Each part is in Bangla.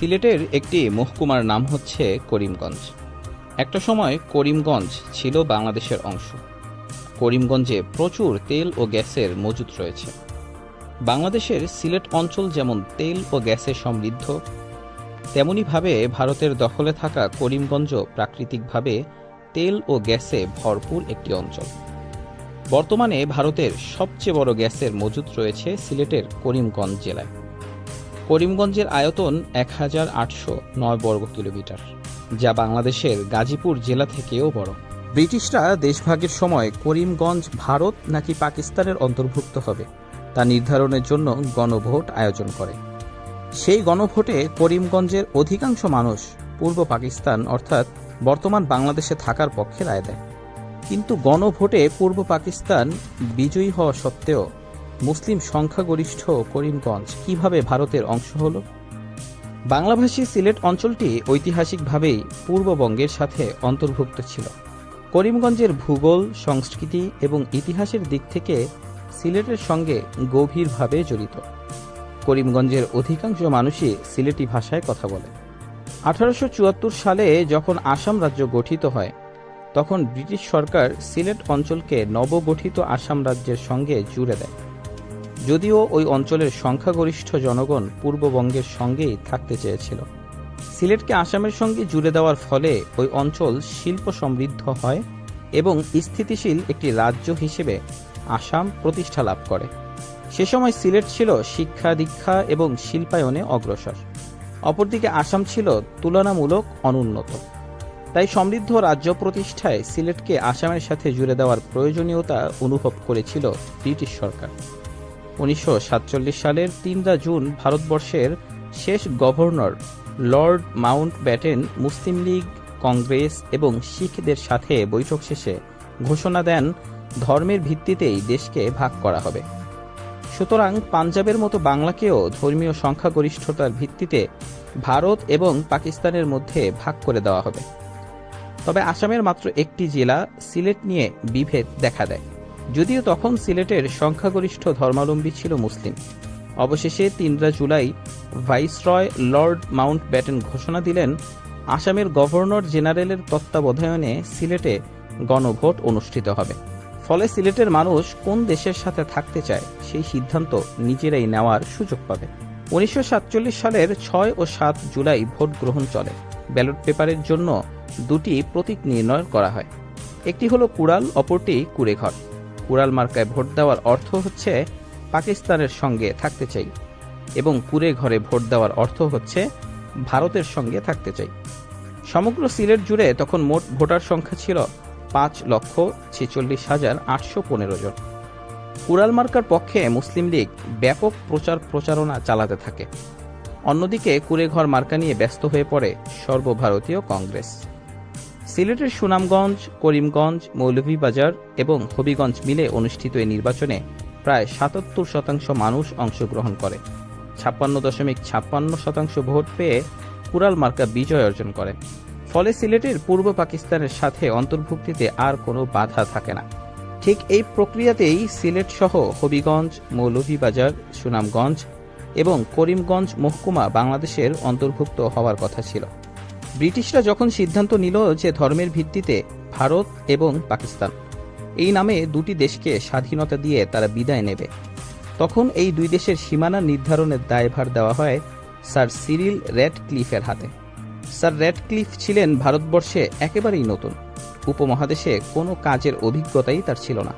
সিলেটের একটি মহকুমার নাম হচ্ছে করিমগঞ্জ। একটা সময় করিমগঞ্জ ছিল বাংলাদেশের অংশ। করিমগঞ্জে প্রচুর তেল ও গ্যাসের মজুত রয়েছে। বাংলাদেশের সিলেট অঞ্চল যেমন তেল ও গ্যাসে সমৃদ্ধ, তেমনিভাবে ভারতের দখলে থাকা করিমগঞ্জ প্রাকৃতিকভাবে তেল ও গ্যাসে ভরপুর একটি অঞ্চল। বর্তমানে ভারতের সবচেয়ে বড় গ্যাসের মজুত রয়েছে সিলেটের করিমগঞ্জ জেলায়। করিমগঞ্জের আয়তন এক হাজার আটশো নয় বর্গ কিলোমিটার, যা বাংলাদেশের গাজীপুর জেলা থেকেও বড়। ব্রিটিশরা দেশভাগের সময় করিমগঞ্জ, ভারত নাকি পাকিস্তানের অন্তর্ভুক্ত হবে, তা নির্ধারণের জন্য গণভোট আয়োজন করে। সেই গণভোটে করিমগঞ্জের অধিকাংশ মানুষ পূর্ব পাকিস্তান, অর্থাৎ বর্তমান বাংলাদেশে থাকার পক্ষে রায় দেয়। কিন্তু গণভোটে পূর্ব পাকিস্তান বিজয়ী হওয়া সত্ত্বেও মুসলিম সংখ্যাগরিষ্ঠ করিমগঞ্জ কীভাবে ভারতের অংশ হল? বাংলাভাষী সিলেট অঞ্চলটি ঐতিহাসিকভাবেই পূর্ববঙ্গের সাথে অন্তর্ভুক্ত ছিল। করিমগঞ্জের ভূগোল, সংস্কৃতি এবং ইতিহাসের দিক থেকে সিলেটের সঙ্গে গভীরভাবে জড়িত। করিমগঞ্জের অধিকাংশ মানুষই সিলেটি ভাষায় কথা বলে। আঠারোশো চুয়াত্তর সালে যখন আসাম রাজ্য গঠিত হয়, তখন ব্রিটিশ সরকার সিলেট অঞ্চলকে নবগঠিত আসাম রাজ্যের সঙ্গে জুড়ে দেয়। যদিও ওই অঞ্চলের সংখ্যাগরিষ্ঠ জনগণ পূর্ববঙ্গের সঙ্গেই থাকতে চেয়েছিল। সিলেটকে আসামের সঙ্গে জুড়ে দেওয়ার ফলে ওই অঞ্চল শিল্প সমৃদ্ধ হয় এবং স্থিতিশীল একটি রাজ্য হিসেবে আসাম প্রতিষ্ঠা লাভ করে। সে সময় সিলেট ছিল শিক্ষা দীক্ষা এবং শিল্পায়নে অগ্রসর। অপরদিকে আসাম ছিল তুলনামূলক অনুন্নত। তাই সমৃদ্ধ রাজ্য প্রতিষ্ঠায় সিলেটকে আসামের সাথে জুড়ে দেওয়ার প্রয়োজনীয়তা অনুভব করেছিল ব্রিটিশ সরকার। উনিশশো সাতচল্লিশ সালের তিনরা জুন ভারতবর্ষের শেষ governor lord Mountbatten Muslim League, Congress এবং শিখদের সাথে বৈঠক শেষে ঘোষণা দেন, ধর্মের ভিত্তিতেই দেশকে ভাগ করা হবে। সুতরাং পাঞ্জাবের মতো বাংলাকেও ধর্মীয় সংখ্যাগরিষ্ঠতার ভিত্তিতে ভারত এবং পাকিস্তানের মধ্যে ভাগ করে দেওয়া হবে। তবে আসামের মাত্র একটি জেলা সিলেট নিয়ে বিভেদ দেখা দেয়। যদিও তখন সিলেটের সংখ্যাগরিষ্ঠ ধর্মাবলম্বী ছিল মুসলিম। অবশেষে তিনরা July viceroy lord Mountbatten ঘোষণা দিলেন, আসামের গভর্নর জেনারেলের তত্ত্বাবধায়নে সিলেটে গণভোট অনুষ্ঠিত হবে। ফলে সিলেটের মানুষ কোন দেশের সাথে থাকতে চায় সেই সিদ্ধান্ত নিজেরাই নেওয়ার সুযোগ পাবে। উনিশশো সাতচল্লিশ সালের ছয় ও সাত জুলাই ভোট গ্রহণ চলে। ব্যালট পেপারের জন্য দুটি প্রতীক নির্ণয় করা হয়। একটি হলো কুড়াল, অপরটি কুড়েঘর। কুড়াল মার্কায় ভোট দেওয়ার অর্থ হচ্ছে পাকিস্তানের সঙ্গে থাকতে চাই এবং কুড়ে ঘরে ভোট দেওয়ার অর্থ হচ্ছে ভারতের সঙ্গে থাকতে চাই। সমগ্র সিলেট জুড়ে তখন মোট ভোটার সংখ্যা ছিল পাঁচ লক্ষ ছেচল্লিশ হাজার আটশো পনেরো জন। কুড়াল মার্কার পক্ষে মুসলিম লীগ ব্যাপক প্রচার প্রচারণা চালাতে থাকে। অন্যদিকে কুড়েঘর মার্কা নিয়ে ব্যস্ত হয়ে পড়ে সর্বভারতীয় কংগ্রেস। সিলেটের সুনামগঞ্জ, করিমগঞ্জ, মৌলভীবাজার এবং হবিগঞ্জ মিলে অনুষ্ঠিত এই নির্বাচনে প্রায় সাতাত্তর শতাংশ মানুষ অংশগ্রহণ করে। ছাপ্পান্ন দশমিক ছাপ্পান্ন শতাংশ ভোট পেয়ে কুরাল মার্কা বিজয় অর্জন করে। ফলে সিলেটের পূর্ব পাকিস্তানের সাথে অন্তর্ভুক্তিতে আর কোনো বাধা থাকে না। ঠিক এই প্রক্রিয়াতেই সিলেট সহ হবিগঞ্জ, মৌলভীবাজার, সুনামগঞ্জ এবং করিমগঞ্জ মহকুমা বাংলাদেশের অন্তর্ভুক্ত হওয়ার কথা ছিল। ব্রিটিশরা যখন সিদ্ধান্ত নিল যে ধর্মের ভিত্তিতে ভারত এবং পাকিস্তান, এই নামে দুটি দেশকে স্বাধীনতা দিয়ে তারা বিদায় নেবে, তখন এই দুই দেশের সীমানা নির্ধারণের দায়ভার দেওয়া হয় স্যার সিরিল রেড ক্লিফের হাতে। স্যার রেড ক্লিফ ছিলেন ভারতবর্ষে একেবারেই নতুন। উপমহাদেশে কোনো কাজের অভিজ্ঞতাই তার ছিল না।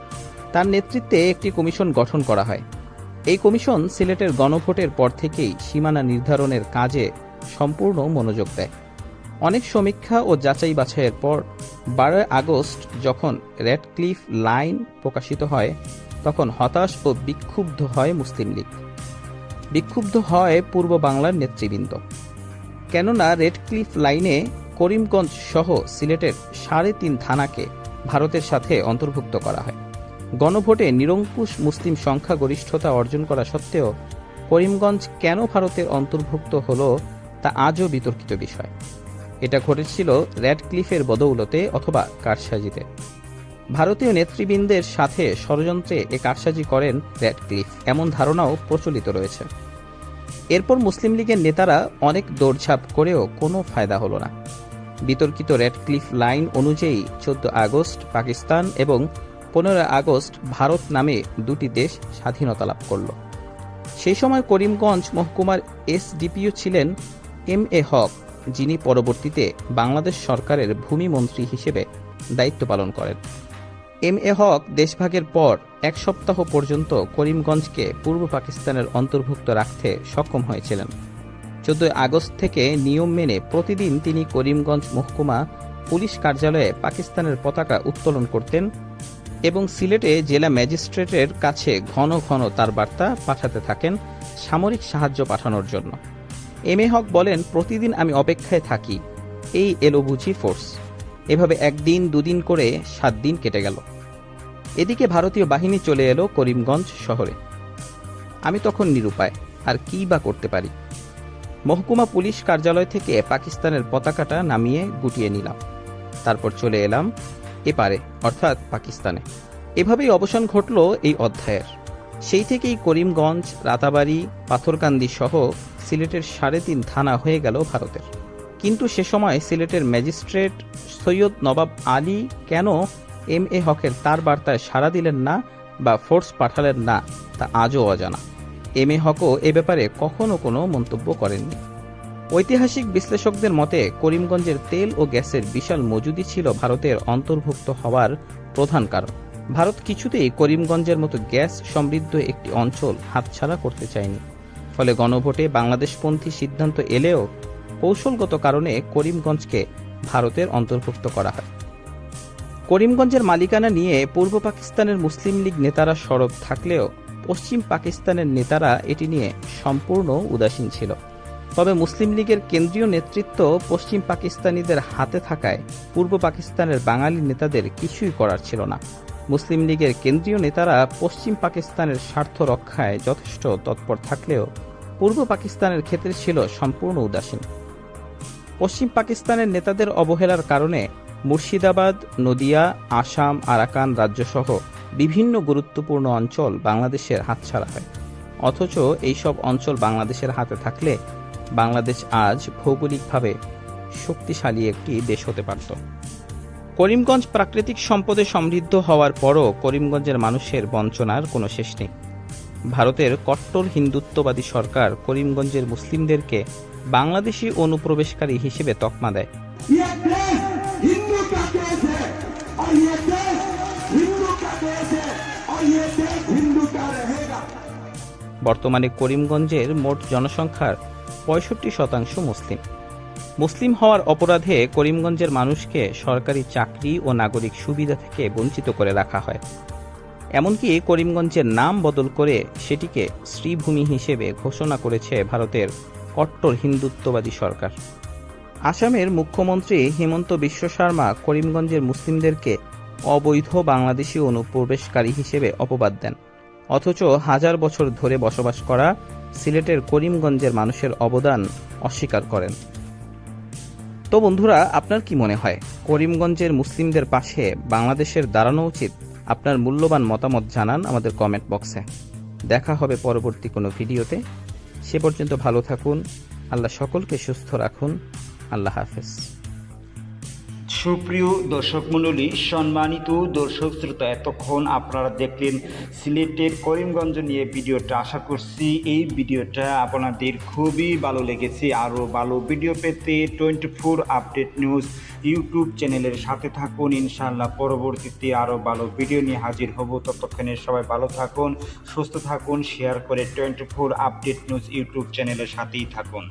তার নেতৃত্বে একটি কমিশন গঠন করা হয়। এই কমিশন সিলেটের গণভোটের পর থেকেই সীমানা নির্ধারণের কাজে সম্পূর্ণ মনোযোগ দেয়। অনেক সমীক্ষা ও যাচাই বাছাইয়ের পর বারোই আগস্ট যখন রেড ক্লিফ লাইন প্রকাশিত হয়, তখন হতাশ ও বিক্ষুব্ধ হয় মুসলিম লীগ। বিক্ষুব্ধ হয় পূর্ব বাংলার নেতৃবৃন্দ। কেননা রেড ক্লিফ লাইনে করিমগঞ্জ সহ সিলেটের সাড়ে তিন থানাকে ভারতের সাথে অন্তর্ভুক্ত করা হয়। গণভোটে নিরঙ্কুশ মুসলিম সংখ্যাগরিষ্ঠতা অর্জন করা সত্ত্বেও করিমগঞ্জ কেন ভারতের অন্তর্ভুক্ত হলো তা আজও বিতর্কিত বিষয়। এটা ঘটেছিল রেড ক্লিফের বদৌলতে অথবা কারসাজিতে। ভারতীয় নেতৃবৃন্দের সাথে ষড়যন্ত্রে এ কারসাজি করেন রেড ক্লিফ এমন ধারণাও প্রচলিত রয়েছে। এরপর মুসলিম লীগের নেতারা অনেক দৌড়ঝাঁপ করেও কোনো ফায়দা হলো না। বিতর্কিত রেড ক্লিফ লাইন অনুযায়ী চোদ্দ আগস্ট পাকিস্তান এবং পনেরো আগস্ট ভারত নামে দুটি দেশ স্বাধীনতা লাভ করল। সেই সময় করিমগঞ্জ মহকুমার এসডিপিও ছিলেন এম এ হক। যিনি পরবর্তীতে বাংলাদেশ সরকারের ভূমি মন্ত্রী হিসেবে দায়িত্ব পালন করেন। এম এ হক দেশভাগের পর এক সপ্তাহ পর্যন্ত করিমগঞ্জকে পূর্ব পাকিস্তানের অন্তর্ভুক্ত রাখতে সক্ষম হয়েছিলেন। চোদ্দই আগস্ট থেকে নিয়ম মেনে প্রতিদিন তিনি করিমগঞ্জ মহকুমা পুলিশ কার্যালয়ে পাকিস্তানের পতাকা উত্তোলন করতেন এবং সিলেটে জেলা ম্যাজিস্ট্রেটের কাছে ঘন ঘন তার বার্তা পাঠাতে থাকেন সামরিক সাহায্য পাঠানোর জন্য। এম এ হক বলেন, প্রতিদিন আমি অপেক্ষায় থাকি। এই এলো বুঝি ফোর্স। এভাবে একদিন, দুদিন করে সাত দিন কেটে গেল। এদিকে ভারতীয় বাহিনী চলে এলো করিমগঞ্জ শহরে। আমি তখন নিরুপায়, আর কী বা করতে পারি? মহকুমা পুলিশ কার্যালয় থেকে পাকিস্তানের পতাকাটা নামিয়ে গুটিয়ে নিলাম। তারপর চলে এলাম এপারে, অর্থাৎ পাকিস্তানে। এভাবেই অবসান ঘটল এই অধ্যায়ের। সেই থেকেই করিমগঞ্জ, রাতাবাড়ি, পাথরকান্দি সহ সিলেটের সাড়ে তিন থানা হয়ে গেল ভারতের। কিন্তু সে সময় সিলেটের ম্যাজিস্ট্রেট সৈয়দ নবাব আলী কেন এম এ হকের তার বার্তায় সাড়া দিলেন না বা ফোর্স পাঠালেন না, তা আজও অজানা। এম এ হকও এ ব্যাপারে কখনো কোনো মন্তব্য করেননি। ঐতিহাসিক বিশ্লেষকদের মতে, করিমগঞ্জের তেল ও গ্যাসের বিশাল মজুদি ছিল ভারতের অন্তর্ভুক্ত হওয়ার প্রধান কারণ। ভারত কিছুতেই করিমগঞ্জের মতো গ্যাস সমৃদ্ধ একটি অঞ্চল হাতছাড়া করতে চায়নি। ফলে গণভোটে বাংলাদেশপন্থী সিদ্ধান্ত এলেও কৌশলগত কারণে করিমগঞ্জকে ভারতের অন্তর্ভুক্ত করা হয়। করিমগঞ্জের মালিকানা নিয়ে পূর্ব পাকিস্তানের মুসলিম লীগ নেতারা সরব থাকলেও পশ্চিম পাকিস্তানের নেতারা এটি নিয়ে সম্পূর্ণ উদাসীন ছিল। তবে মুসলিম লীগের কেন্দ্রীয় নেতৃত্ব পশ্চিম পাকিস্তানিদের হাতে থাকায় পূর্ব পাকিস্তানের বাঙালি নেতাদের কিছুই করার ছিল না। মুসলিম লীগের কেন্দ্রীয় নেতারা পশ্চিম পাকিস্তানের স্বার্থ রক্ষায় যথেষ্ট তৎপর থাকলেও পূর্ব পাকিস্তানের ক্ষেত্রে ছিল সম্পূর্ণ উদাসীন। পশ্চিম পাকিস্তানের নেতাদের অবহেলার কারণে মুর্শিদাবাদ, নদিয়া, আসাম, আরাকান রাজ্যসহ বিভিন্ন গুরুত্বপূর্ণ অঞ্চল বাংলাদেশের হাতছাড়া হয়। অথচ এইসব অঞ্চল বাংলাদেশের হাতে থাকলে বাংলাদেশ আজ ভৌগোলিকভাবে শক্তিশালী একটি দেশ হতে পারত। করিমগঞ্জ প্রাকৃতিক সম্পদে সমৃদ্ধ হওয়ার পরও করিমগঞ্জের মানুষের বঞ্চনার কোনো শেষ নেই। ভারতের কট্টর হিন্দুত্ববাদী সরকার করিমগঞ্জের মুসলিমদেরকে বাংলাদেশি অনুপ্রবেশকারী হিসেবে তকমা দেয়। বর্তমানে করিমগঞ্জের মোট জনসংখ্যার পঁয়ষট্টি শতাংশ মুসলিম। মুসলিম হওয়ার অপরাধে করিমগঞ্জের মানুষকে সরকারি চাকরি ও নাগরিক সুবিধা থেকে বঞ্চিত করে রাখা হয়। এমনকি করিমগঞ্জের নাম বদল করে সেটিকে শ্রীভূমি হিসেবে ঘোষণা করেছে ভারতের কট্টর হিন্দুত্ববাদী সরকার। আসামের মুখ্যমন্ত্রী হিমন্ত বিশ্ব শর্মা করিমগঞ্জের মুসলিমদেরকে অবৈধ বাংলাদেশি অনুপ্রবেশকারী হিসেবে অপবাদ দেন। অথচ হাজার বছর ধরে বসবাস করা সিলেটের করিমগঞ্জের মানুষের অবদান অস্বীকার করেন। তো বন্ধুরা, আপনার কি মনে হয়? করিমগঞ্জের মুসলিমদের পাশে বাংলাদেশের দাঁড়ানো উচিত? আপনার মূল্যবান মতামত জানান আমাদের কমেন্ট বক্সে দেখা হবে পরবর্তী কোনো ভিডিওতে। সে পর্যন্ত ভালো থাকুন। আল্লাহ সকলকে সুস্থ রাখুন। আল্লাহ হাফেজ। সুপ্রিয় দর্শক মণ্ডলী, সম্মানিত দর্শক শ্রোতা, এতক্ষণ আপনারা দেখলেন সিলেটের করিমগঞ্জ নিয়ে ভিডিওটা। আশা করছি এই ভিডিওটা আপনাদের খুবই ভালো লেগেছে। আরও ভালো ভিডিও পেতে twenty four update news YouTube চ্যানেলের সাথে থাকুন। ইনশাআল্লাহ পরবর্তীতে আরও ভালো ভিডিও নিয়ে হাজির হব। ততক্ষণে সবাই ভালো থাকুন, সুস্থ থাকুন, শেয়ার করে twenty four update news YouTube চ্যানেলের সাথেই থাকুন।